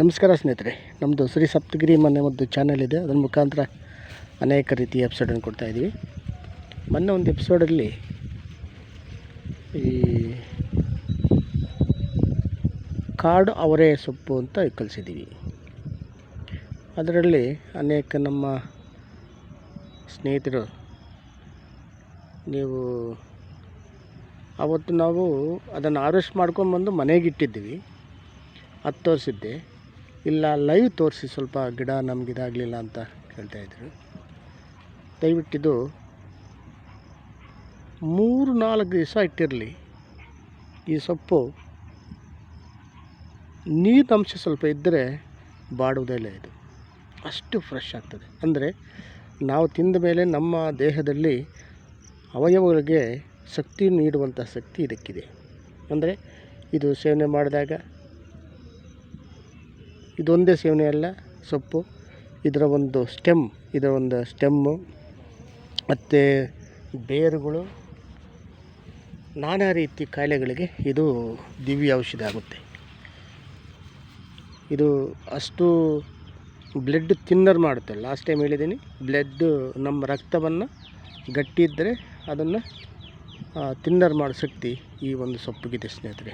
ನಮಸ್ಕಾರ ಸ್ನೇಹಿತರೆ ನಮ್ಮದು ಶ್ರೀ ಸಪ್ತಗಿರಿ ಮನೆ ಒಂದು ಚಾನಲ್ ಇದೆ. ಅದರ ಮುಖಾಂತರ ಅನೇಕ ರೀತಿಯ ಎಪಿಸೋಡನ್ನು ಕೊಡ್ತಾ ಇದ್ದೀವಿ ಮೊನ್ನೆ ಒಂದು ಎಪಿಸೋಡಲ್ಲಿ ಈ ಕಾಡು ಅವರೆ ಸೊಪ್ಪು ಅಂತ ಕಲಿಸಿದ್ದೀವಿ ಅದರಲ್ಲಿ ಅನೇಕ ನಮ್ಮ ಸ್ನೇಹಿತರು, ನೀವು ಅವತ್ತು ನಾವು ಅದನ್ನು ಹಾರ್ವೆಸ್ಟ್ ಮಾಡ್ಕೊಂಡ್ಬಂದು ಮನೆಗೆ ಇಟ್ಟಿದ್ದೀವಿ. ಅದು ತೋರಿಸಿದ್ದೆ ಇಲ್ಲ ಲೈವ್ ತೋರಿಸಿ ಸ್ವಲ್ಪ ಗಿಡ ನಮ್ಗೆ ಇದಾಗಲಿಲ್ಲ ಅಂತ ಕೇಳ್ತಾಯಿದ್ರು ದಯವಿಟ್ಟಿದ್ದು ಮೂರು ನಾಲ್ಕು ದಿವಸ ಇಟ್ಟಿರಲಿ. ಈ ಸೊಪ್ಪು ನೀರಿನಂಶ ಸ್ವಲ್ಪ ಇದ್ದರೆ ಬಾಡುವುದಿಲ್ಲ ಇದು. ಅಷ್ಟು ಫ್ರೆಶ್ ಆಗ್ತದೆ. ಅಂದರೆ ನಾವು ತಿಂದ ಮೇಲೆ ನಮ್ಮ ದೇಹದಲ್ಲಿ ಅವಯವಗಳಿಗೆ ಶಕ್ತಿ ನೀಡುವಂಥ ಶಕ್ತಿ ಇದಕ್ಕಿದೆ. ಅಂದರೆ ಇದು ಸೇವನೆ ಮಾಡಿದಾಗ ಇದೊಂದೇ ಸೇವನೆ ಅಲ್ಲ, ಸೊಪ್ಪು. ಇದರ ಒಂದು ಸ್ಟೆಮ್, ಇದರ ಒಂದು ಸ್ಟೆಮ್ಮು. ಮತ್ತು ಬೇರುಗಳು. ನಾನಾ ರೀತಿ ಕಾಯಿಲೆಗಳಿಗೆ ಇದು ದಿವ್ಯ ಔಷಧ ಆಗುತ್ತೆ. ಇದು ಅಷ್ಟು ಬ್ಲಡ್ ತಿನ್ನರ್ ಮಾಡುತ್ತೆ. ಲಾಸ್ಟ್ ಟೈಮ್ ಹೇಳಿದ್ದೀನಿ ಬ್ಲಡ್ ನಮ್ಮ ರಕ್ತವನ್ನು ಗಟ್ಟಿ ಇದ್ದರೆ ಅದನ್ನು ತಿನ್ನರ್ ಮಾಡೋ ಶಕ್ತಿ ಈ ಒಂದು ಸೊಪ್ಪಿಗಿದೆ ಸ್ನೇಹಿತರೆ.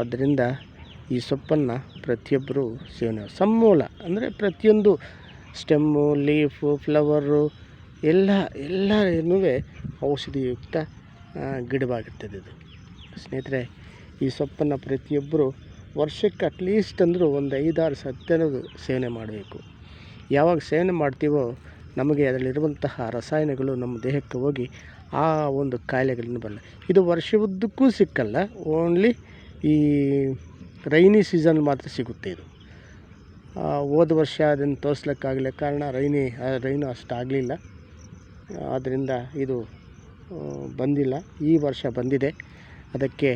ಆದ್ದರಿಂದ ಈ ಸೊಪ್ಪನ್ನು ಪ್ರತಿಯೊಬ್ಬರು ಸೇವನೆ ಸಮೂಲ ಅಂದರೆ ಪ್ರತಿಯೊಂದು ಸ್ಟೆಮ್ಮು ಲೀಫು ಫ್ಲವರು ಎಲ್ಲ ಎಲ್ಲನೂ ಔಷಧಿಯುಕ್ತ ಗಿಡವಾಗುತ್ತದೆ ಇದು. ಸ್ನೇಹಿತರೆ, ಈ ಸೊಪ್ಪನ್ನು ಪ್ರತಿಯೊಬ್ಬರು ವರ್ಷಕ್ಕೆ ಅಟ್ಲೀಸ್ಟ್ ಅಂದರೂ ಒಂದು ಐದಾರು ಸತ್ಯನದು ಸೇವನೆ ಮಾಡಬೇಕು. ಯಾವಾಗ ಸೇವನೆ ಮಾಡ್ತೀವೋ ನಮಗೆ ಅದರಲ್ಲಿರುವಂತಹ ರಸಾಯನಗಳು ನಮ್ಮ ದೇಹಕ್ಕೆ ಹೋಗಿ ಆ ಒಂದು ಕಾಯಿಲೆಗಳನ್ನು ಬರಲ್ಲ. ಇದು ವರ್ಷ ಉದ್ದಕ್ಕೂ ಸಿಕ್ಕಲ್ಲ ಓನ್ಲಿ ಈ ರೈನಿ ಸೀಸನ್ ಮಾತ್ರ ಸಿಗುತ್ತೆ ಇದು. ಹೋದ ವರ್ಷ ಅದನ್ನು ತೋರಿಸ್ಲಿಕ್ಕಾಗಲಿಲ್ಲ ಕಾರಣ ರೈನಿ ರೈನು ಅಷ್ಟು ಆಗಲಿಲ್ಲ. ಆದ್ದರಿಂದ ಇದು ಬಂದಿಲ್ಲ. ಈ ವರ್ಷ ಬಂದಿದೆ. ಅದಕ್ಕೆ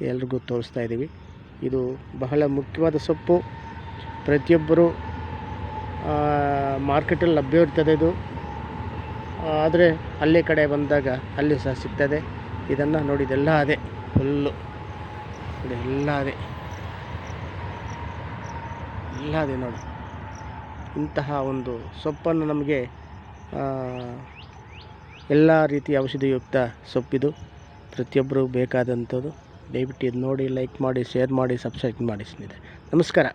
ಎಲ್ರಿಗೂ ತೋರಿಸ್ತಾ ಇದ್ದೀವಿ. ಇದು ಬಹಳ ಮುಖ್ಯವಾದ ಸೊಪ್ಪು. ಪ್ರತಿಯೊಬ್ಬರು ಮಾರ್ಕೆಟಲ್ಲಿ ಲಭ್ಯ ಇರ್ತದೆ ಇದು. ಆದರೆ ಅಲ್ಲೇ ಕಡೆ ಬಂದಾಗ ಅಲ್ಲಿ ಸಹ ಸಿಗ್ತದೆ. ಇದನ್ನು ನೋಡಿದೆಲ್ಲ ಅದೇ, ಫುಲ್ಲು. ಇದೆಲ್ಲ ಅದೇ. ಎಲ್ಲ ಅದೇ ನೋಡಿ. ಇಂತಹ ಒಂದು ಸೊಪ್ಪನ್ನು ನಮಗೆ ಎಲ್ಲ ರೀತಿಯ ಔಷಧಿಯುಕ್ತ ಸೊಪ್ಪಿದು. ಪ್ರತಿಯೊಬ್ಬರು ಬೇಕಾದಂಥದ್ದು. ದಯವಿಟ್ಟು ಇದು ನೋಡಿ, ಲೈಕ್ ಮಾಡಿ, ಶೇರ್ ಮಾಡಿ, ಸಬ್ಸ್ಕ್ರೈಬ್ ಮಾಡಿ ಸ್ನೇಹಿತರೆ. ನಮಸ್ಕಾರ.